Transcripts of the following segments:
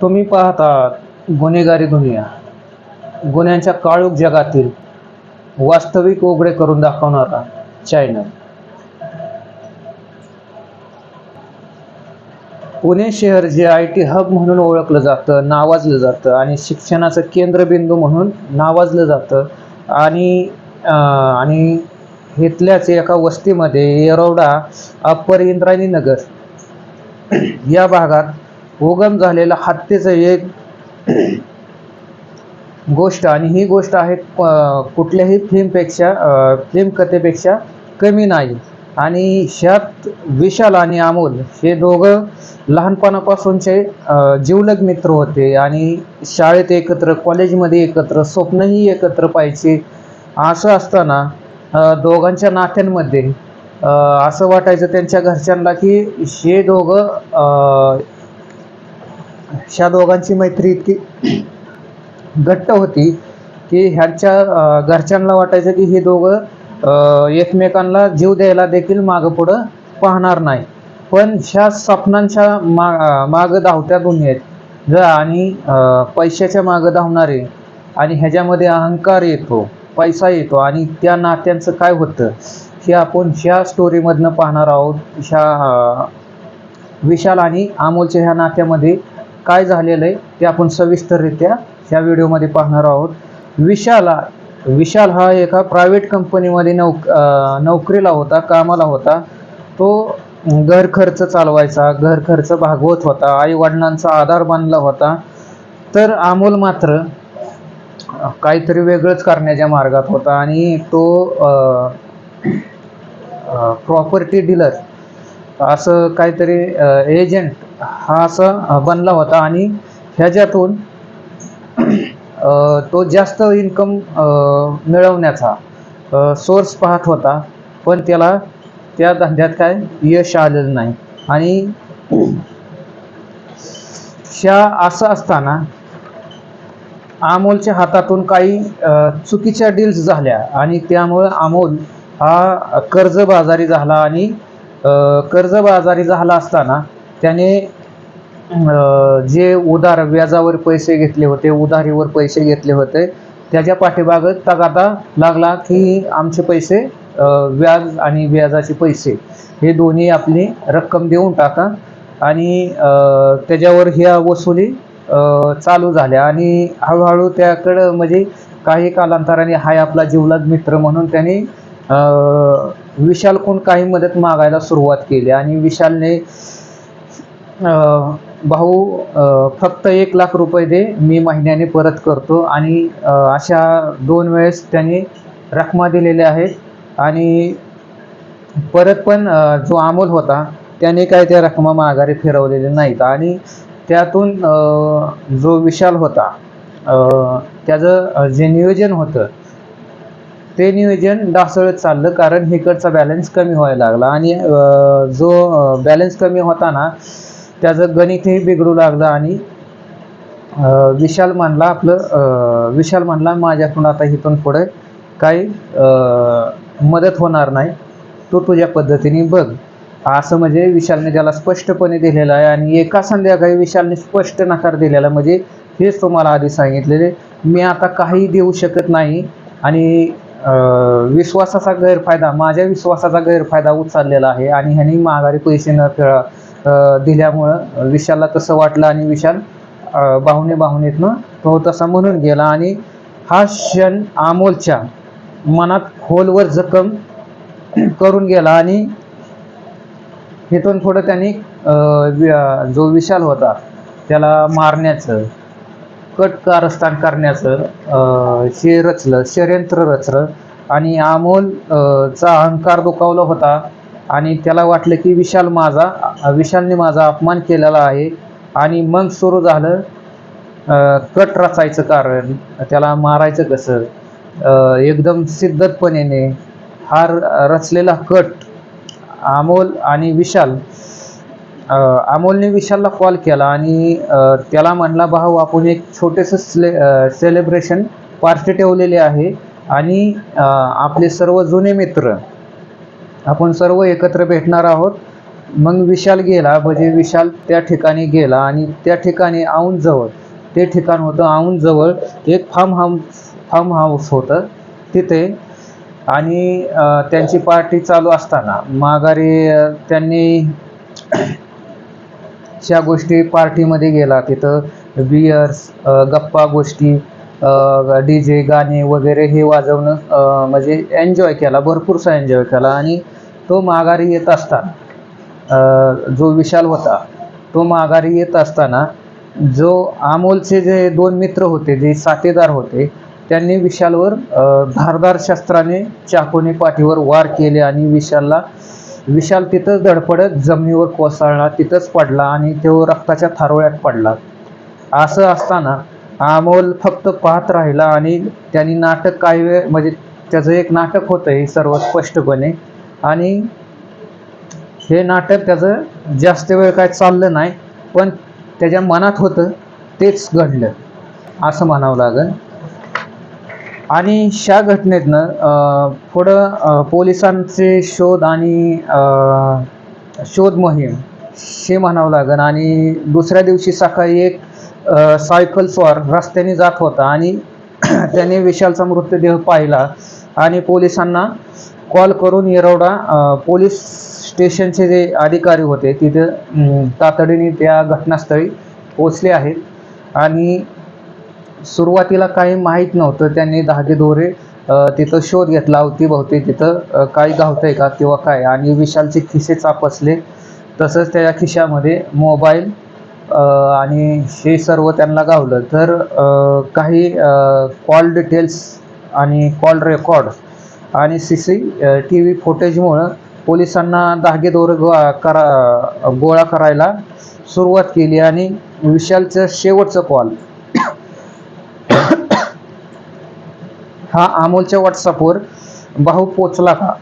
तुम्ही पाहता गुन्हेगारी दुनिया. गुन्ह्यांच्या काळूक जगातील वास्तविक उघडे करून दाखवणारा चॅनल पुणे शहर जे आय टी हब म्हणून ओळखलं जातं नावाजलं जातं आणि शिक्षणाचं केंद्रबिंदू म्हणून नावाजलं जातं आणि आणि इथल्याच एका वस्तीमध्ये येरवडा अप्पर इंद्रायणी नगर या भागात उगम झालेला हत्येचं एक गोष्ट आणि ही गोष्ट आहे कुठल्याही फिल्मपेक्षा फिल्म कथेपेक्षा कमी नाही. आणि ह्यात विशाल आणि अमोल हे दोघं लहानपणापासूनचे जीवलग जिवलग मित्र होते आणि शाळेत एकत्र कॉलेजमध्ये एकत्र स्वप्नही एकत्र पाहिजे असं असताना दोघांच्या नात्यांमध्ये असं वाटायचं त्यांच्या घरच्यांना की हे दोघं ह्या दोघांची मैत्री इतकी घट्ट होती की ह्यांच्या घरच्यांना वाटायचं की हे दोघं एकमेकांना जीव द्यायला देखील मागं पुढं पाहणार नाही. पण ह्या स्वप्नांच्या मा मागं धावत्या दुनियेत ज आणि पैशाच्या मागं धावणारे आणि ह्याच्यामध्ये अहंकार येतो पैसा येतो आणि त्या नात्यांचं काय होतं हे आपण ह्या स्टोरीमधनं पाहणार आहोत. ह्या विशाल आणि अमोलच्या ह्या नात्यामध्ये काय झालेलं आहे ते आपण सविस्तररित्या ह्या व्हिडिओमध्ये पाहणार आहोत. विशाला विशाल हा एका प्रायव्हेट कंपनीमध्ये नौक नोकरीला होता कामाला होता. तो घर खर्च चालवायचा घर खर्च भागवत होता आई वडिलांचा आधार बांधला होता. तर अमोल मात्र काहीतरी वेगळंच करण्याच्या मार्गात होता आणि तो प्रॉपर्टी डीलर असं काहीतरी एजंट हा असा बनला होता आणि ह्याच्यातून तो जास्त इन्कम मिळवण्याचा सोर्स पाहत होता. पण त्याला त्या धंद्यात काय यश आलेलं नाही. आणि ह्या असं असताना अमोलच्या हातातून काही चुकीच्या डील्स झाल्या. आणि त्यामुळं अमोल हा कर्जबाजारी झाला आणि कर्जबाजारी झाला असताना त्याने जे उधार व्याजावर पैसे घेतले होते उधारीवर पैसे घेतले होते त्याच्या पाठीमागं तगादा लागला की आमचे पैसे व्याज आणि व्याजाचे पैसे हे दोन्ही आपली रक्कम देऊन टाका. आणि त्याच्यावर ह्या वसुली चालू झाल्या. आणि हळूहळू त्याकडं म्हणजे काही कालांतराने हाय आपला जीवलाद मित्र म्हणून त्याने अं, विशालकडून काही मदत मागायला सुरुवात केली. आणि विशालने भाऊ फक्त एक लाख रुपये दे मी महिन्याने परत करतो. आणि अशा दोन वेळेस त्यांनी रकमा दिलेल्या आहेत. आणि परत पण जो अमोल होता त्याने काय त्या रकमा माघारी फिरवलेल्या नाहीत. आणि त्यातून जो विशाल होता त्याचं जे नियोजन होतं ते नियोजन ढासळत चाललं. कारण हिकडचा बॅलन्स कमी व्हायला लागला. आणि जो बॅलन्स कमी होता ना त्याचं गणितही बिघडू लागलं आणि विशाल मानला आपलं विशाल मानला माझ्याकडून आता इथून पुढे काही मदत होणार नाही. तू तुझ्या पद्धतीने बघ. असं म्हणजे विशालने त्याला स्पष्टपणे दिलेलं आहे आणि एका संध्याकाळी विशालने स्पष्ट नकार दिलेला म्हणजे हेच तुम्हाला आधी सांगितलेले मी आता काही देऊ शकत नाही आणि विश्वासाचा गैरफायदा माझ्या विश्वासाचा गैरफायदा उचललेला आहे आणि ह्यांनी माघारी पैसे न खेळा. दिल्यामुळं विशालला तसं वाटलं आणि विशाल बाहुने बाहुनेतनं तो तसा म्हणून गेला. आणि हा क्षण अमोलच्या मनात खोलवर जखम करून गेला आणि इथून पुढं त्यांनी अं, जो विशाल होता त्याला मारण्याचं कट कारस्थान करण्याचं अं, हे रचलं षडयंत्र रचलं. आणि अमोलचा अं, चा अहंकार दुखावला होता. आणि त्याला वाटलं की विशाल माझा विशालने माझा अपमान केलेला आहे. आणि मग सुरू झालं कट रचायचं कारण त्याला मारायचं कसं? एकदम सिद्धतपणेने हा र- रचलेला कट अमोल आणि विशाल अमोलने विशालला कॉल केला आणि त्याला म्हणला भाऊ आपण एक छोटेसं स्ले सेलिब्रेशन पार्टी ठेवलेली आहे आणि आपले सर्व जुने मित्र आपण सर्व एकत्र भेटणार आहोत. मग विशाल गेला म्हणजे विशाल त्या ठिकाणी गेला आणि त्या ठिकाणी जवळ ते ठिकाण होतं जवळ एक फार्म हाऊस फार्म हाऊस होतं तिथे. आणि त्यांची पार्टी चालू असताना माघारी त्यांनी च्या गोष्टी पार्टीमध्ये गेला. तिथं बियर्स गप्पा गोष्टी डी जे गाणे वगैरे हे वाजवणं म्हणजे एन्जॉय केला भरपूरसा एन्जॉय केला. आणि तो माघारी येत असताना जो विशाल होता तो माघारी येत असताना जो अमोलचे जे दोन मित्र होते जे साथीदार होते त्यांनी विशालवर धारदार शस्त्राने चाकूने पाठीवर वार केले आणि विशालला विशाल तिथंच धडपडत जमिनीवर कोसळला तिथंच पडला आणि तो रक्ताच्या थारोळ्यात पडला. असं असताना अमोल फक्त पाहत राहिला आणि त्यांनी नाटक काही वेळ म्हणजे त्याचं एक नाटक होतं हे सर्व स्पष्टपणे. आणि हे नाटक त्याचं जास्त वेळ काय चाललं नाही पण त्याच्या मनात होतं तेच घडलं असं म्हणावं लागेल. आणि ह्या घटनेतनं पुढं पोलिसांचे शोध आणि शोध मोहीम हे म्हणावं लागेल. आणि दुसऱ्या दिवशी सकाळी एक सायकल स्वार रस्त्याने जात होता आणि त्याने विशालचा मृतदेह पाहिला आणि पोलिसांना कॉल करून येरवडा पोलीस स्टेशनचे जे अधिकारी होते तिथे तातडीने त्या घटनास्थळी पोचले आहेत. आणि सुरुवातीला काही माहीत नव्हतं त्यांनी धागेदोरे दोरे तिथं शोध घेतला. अवतीभवती तिथं काही गावतंय का किंवा काय? आणि विशालचे खिसे चापसले. तसंच त्या खिशामध्ये मोबाईल आणि हे सर्व त्यांना गावलं. तर काही कॉल डिटेल्स आणि कॉल रेकॉर्ड आणि सी सी टी व्ही फुटेजमुळं पोलिसांना दागेदोर गोळा करा गोळा करायला सुरुवात केली आणि विशालचं शेवटचं कॉल हा अमोलच्या व्हॉट्सअपवर भाऊ पोचला का?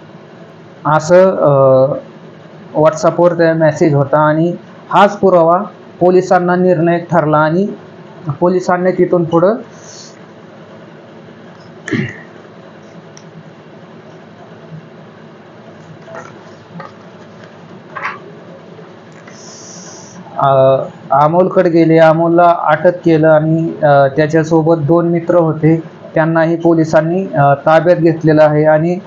असं व्हॉट्सअपवर त्या मेसेज होता आणि हाच पुरावा पोलिसांना निर्णायक ठरला आणि पोलिसांनी तिथून पुढं अमोलकडे गेले. अमोलला अटक केलं आणि त्याच्यासोबत दोन मित्र होते. त्यांनाही पोलिसांनी ताब्यात घेतलेलं आहे आणि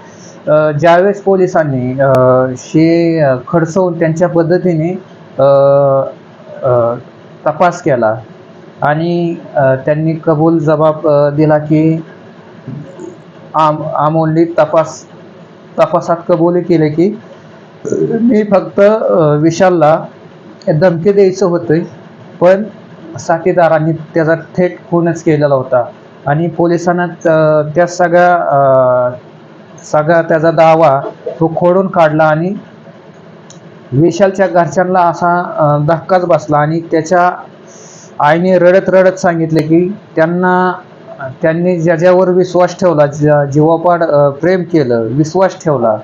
ज्यावेळेस पोलिसांनी शे खडसवून त्यांच्या पद्धतीने तपास केला. आणि त्यांनी कबूल जबाब दिला की आम आमोलनी तपास तपासात कबूल केले की मी फक्त विशालला धमकी द्यायचं होतं पण साथीदारांनी त्याचा थेट खूनच केलेला होता. आणि पोलिसांना त्या सगळ्या सगळा त्याचा दावा तो खोडून काढला आणि विशालच्या घरच्यांना असा धक्काच बसला आणि त्याच्या आईने रडत रडत सांगितले की त्यांना त्यांनी ज्याच्यावर विश्वास ठेवला ज्या जीवापाड प्रेम केलं विश्वास ठेवला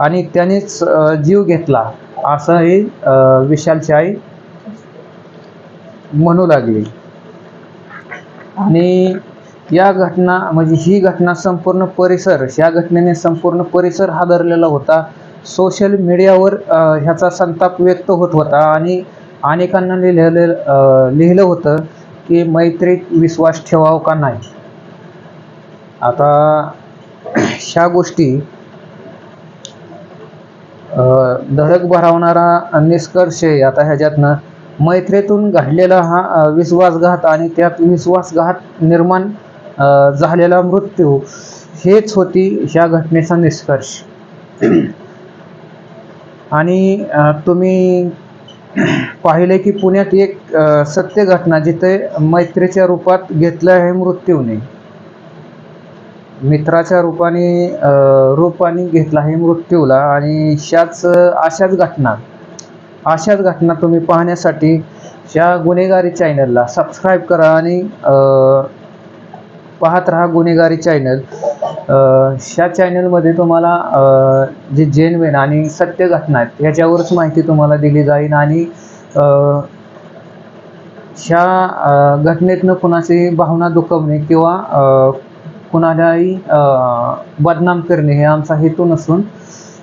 आणि त्यानेच जीव घेतला असंही विशालची आई म्हणू लागली. आणि या घटना म्हणजे ही घटना संपूर्ण परिसर या घटनेने संपूर्ण परिसर हादरलेला होता. सोशल मीडियावर ह्याचा संताप व्यक्त होत होता आणि अनेकांना लिहिलेलं लिहिलं होतं की मैत्रीत विश्वास ठेवावा का नाही. आता ह्या गोष्टी धडक भरावणारा निष्कर्ष आहे. आता ह्याच्यातनं मैत्रीतून घडलेला हा विश्वासघात आणि त्यात विश्वासघात निर्माण झालेला मृत्यू हेच होती ह्या घटनेचा निष्कर्ष. आणि तुम्ही पाहिले की पुण्यात एक सत्य घटना जिथे मैत्रीच्या रूपात घेतलं आहे मृत्यूने. मित्राच्या रूपाने रूपाने घेतला आहे मृत्यूला आणि शाच अशाच घटना अशाच घटना तुम्ही पाहण्यासाठी या गुन्हेगारी चॅनलला सबस्क्राईब करा आणि पाहत राहा गुन्हेगारी चॅनल. ह्या चॅनलमध्ये तुम्हाला जे जेनवेन आणि सत्य घटना आहेत ह्याच्यावरच माहिती तुम्हाला दिली जाईल आणि ह्या घटनेतनं कुणाची भावना दुखवणे किंवा कुणालाही बदनाम करणे हे आमचा हेतू नसून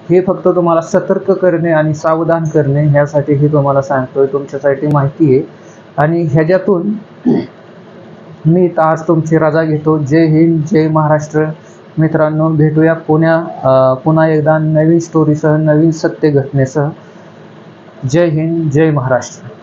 हे फक्त तुम्हाला सतर्क करणे आणि सावधान करणे ह्यासाठी हे तुम्हाला सांगतोय. तुमच्यासाठी माहिती आहे. आणि ह्याच्यातून मी आज तुमची रजा घेतो. जय हिंद जय महाराष्ट्र. मित्रांनो भेटूया पुण्या पुन्हा एकदा नवीन स्टोरीसह नवीन सत्य घटनेसह. जय हिंद जय महाराष्ट्र.